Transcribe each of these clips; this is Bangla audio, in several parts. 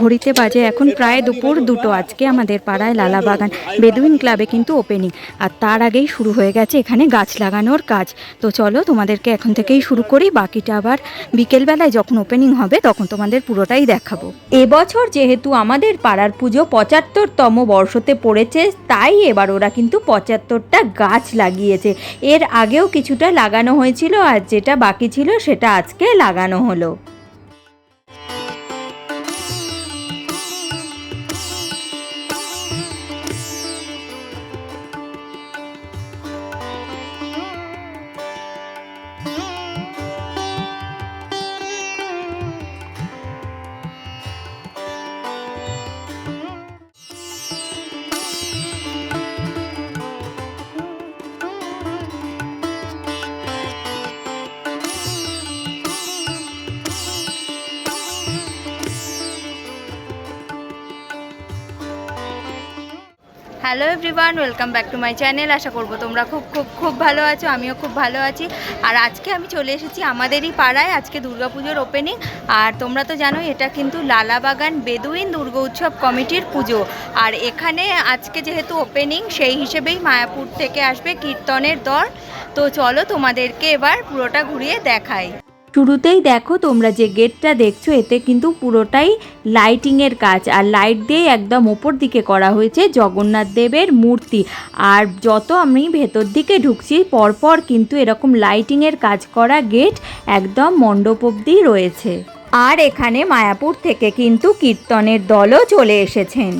ঘড়িতে বাজে এখন প্রায় দুপুর দুটো আজকে আমাদের পাড়ায় লালা বাগান বেদুইন ক্লাবে কিন্তু ওপেনিং আর তার আগেই শুরু হয়ে গেছে এখানে গাছ লাগানোর কাজ। তো চলো তোমাদেরকে এখন থেকেই শুরু করি, বাকিটা আবার বিকেলবেলায় যখন ওপেনিং হবে তখন তোমাদের পুরোটাই দেখাবো। এবছর যেহেতু আমাদের পাড়ার পুজো পঁচাত্তরতম বর্ষতে পড়েছে, তাই এবার ওরা কিন্তু পঁচাত্তরটা গাছ লাগিয়েছে। এর আগেও কিছুটা লাগানো হয়েছিল আর যেটা বাকি ছিল সেটা আজকে লাগানো হলো। Hello everyone, welcome back to my channel. আশা করব তোমরা খুব খুব খুব ভালো আছো, আমিও খুব ভালো আছি। আর আজকে আমি চলে এসেছি আমাদেরই পাড়ায়, আজকে দুর্গাপুজোর ওপেনিং আর তোমরা তো জানো এটা কিন্তু লালাবাগান বেদুইন দুর্গা উৎসব কমিটির পুজো। আর এখানে আজকে যেহেতু ওপেনিং সেই হিসেবেই মায়াপুর থেকে আসবে কীর্তনের দল। তো চলো তোমাদেরকে এবার পুরোটা ঘুরিয়ে দেখাই। শুরুতেই দেখো তোমরা যে গেটটা দেখছ, এতে কিন্তু পুরোটাই লাইটিংয়ের কাজ। আর লাইট দিয়ে একদম ওপর দিকে করা হয়েছে জগন্নাথ দেবের মূর্তি। আর যত আমি ভেতর দিকে ঢুকছি, পরপর কিন্তু এরকম লাইটিংয়ের কাজ করা গেট একদম মণ্ডপ অব্দি রয়েছে। আর এখানে মায়াপুর থেকে কিন্তু কীর্তনের দলও চলে এসেছেন।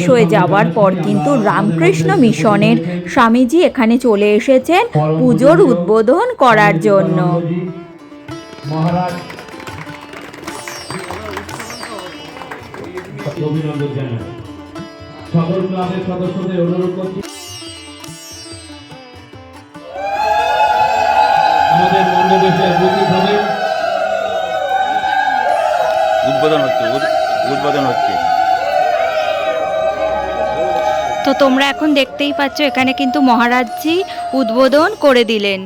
শেষ হয়ে যাওয়ার পর কিন্তু রামকৃষ্ণ মিশনের স্বামীজি এখানে চলে এসেছেন পুজোর উদ্বোধন করার জন্য। মহারাজ অভিনন্দন জানাই। সকল ক্লাবের সদস্যদের অনুরোধ করছি। আমাদের মণ্ডপে উপস্থিত হবে। উদ্বোধন হচ্ছে উদ্বোধন হচ্ছে। তো তোমরা এখন দেখতেই পাচ্ছ এখানে কিন্তু মহারাজজি উদ্বোধন করে দিলেন।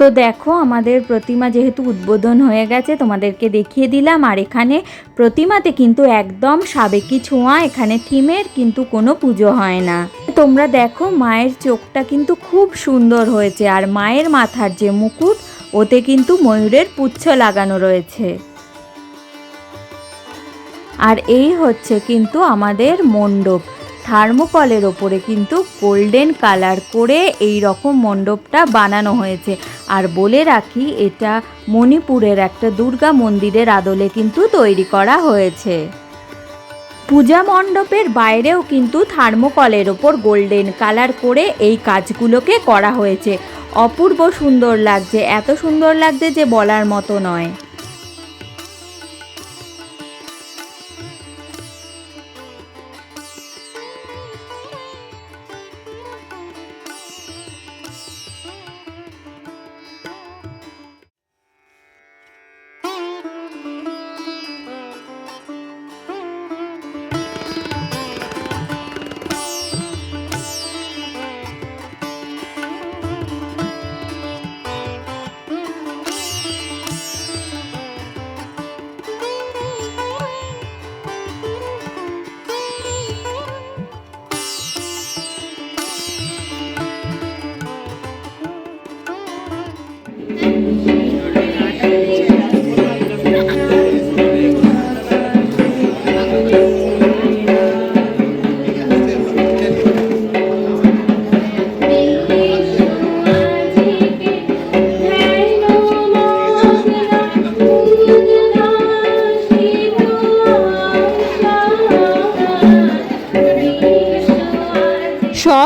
তো দেখো, আমাদের প্রতিমা যেহেতু উদ্বোধন হয়ে গেছে, তোমাদেরকে দেখিয়ে দিলাম। আর এখানে প্রতিমাতে কিন্তু একদম সাবেকি ছোঁয়া, এখানে থিমের কিন্তু কোনো পুজো হয় না। তোমরা দেখো, মায়ের চোখটা কিন্তু খুব সুন্দর হয়েছে, আর মায়ের মাথার যে মুকুট, ওতে কিন্তু ময়ূরের পুচ্ছ লাগানো রয়েছে। আর এই হচ্ছে কিন্তু আমাদের মণ্ডপ। থার্মোকলের ওপরে কিন্তু গোল্ডেন কালার করে এই রকম মণ্ডপটা বানানো হয়েছে। আর বলে রাখি, এটা মণিপুরের একটা দুর্গা মন্দিরের আদলে কিন্তু তৈরি করা হয়েছে। পূজা মণ্ডপের বাইরেও কিন্তু থার্মোকলের ওপর গোল্ডেন কালার করে এই কাজগুলোকে করা হয়েছে। অপূর্ব সুন্দর লাগছে, এত সুন্দর লাগছে যে বলার মতো নয়।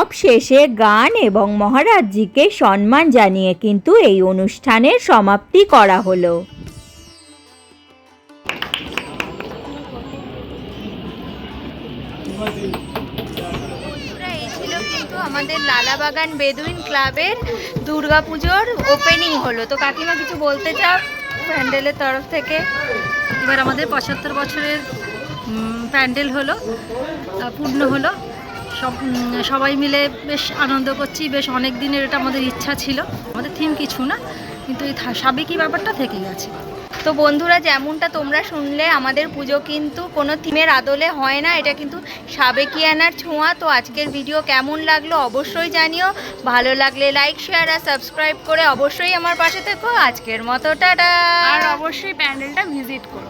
সব শেষে গান এবং মহারাজজিকে সম্মান জানিয়ে কিন্তু এই অনুষ্ঠানের সমাপ্তি করা হলো। আমাদের লালাবাগান বেদুইন ক্লাবের দুর্গাপুজোর ওপেনিং হলো। তো কাকিমা, কিছু বলতে চাও প্যান্ডেলের তরফ থেকে? এবার আমাদের পঁচাত্তর বছরের প্যান্ডেল হলো পূর্ণ হলো। সবাই মিলে বেশ আনন্দ করছি বেশ অনেক দিনের এটা আমাদের ইচ্ছা ছিল। আমাদের থিম কিছু না কিন্তু এই সাবেকি ব্যাপারটা থেকে গেছে। তো বন্ধুরা যেমনটা তোমরা শুনলে আমাদের পুজো কিন্তু কোনো থিমের আদলে হয় না এটা কিন্তু সাবেকিয়ানার ছোঁয়া। তো আজকের ভিডিও কেমন লাগল অবশ্যই জানিও। ভালো লাগলে লাইক শেয়ার আর সাবস্ক্রাইব করে অবশ্যই আমার পাশে থেকো। আজকের মতো টাটা! আর অবশ্যই প্যান্ডেলটা ভিজিট করো।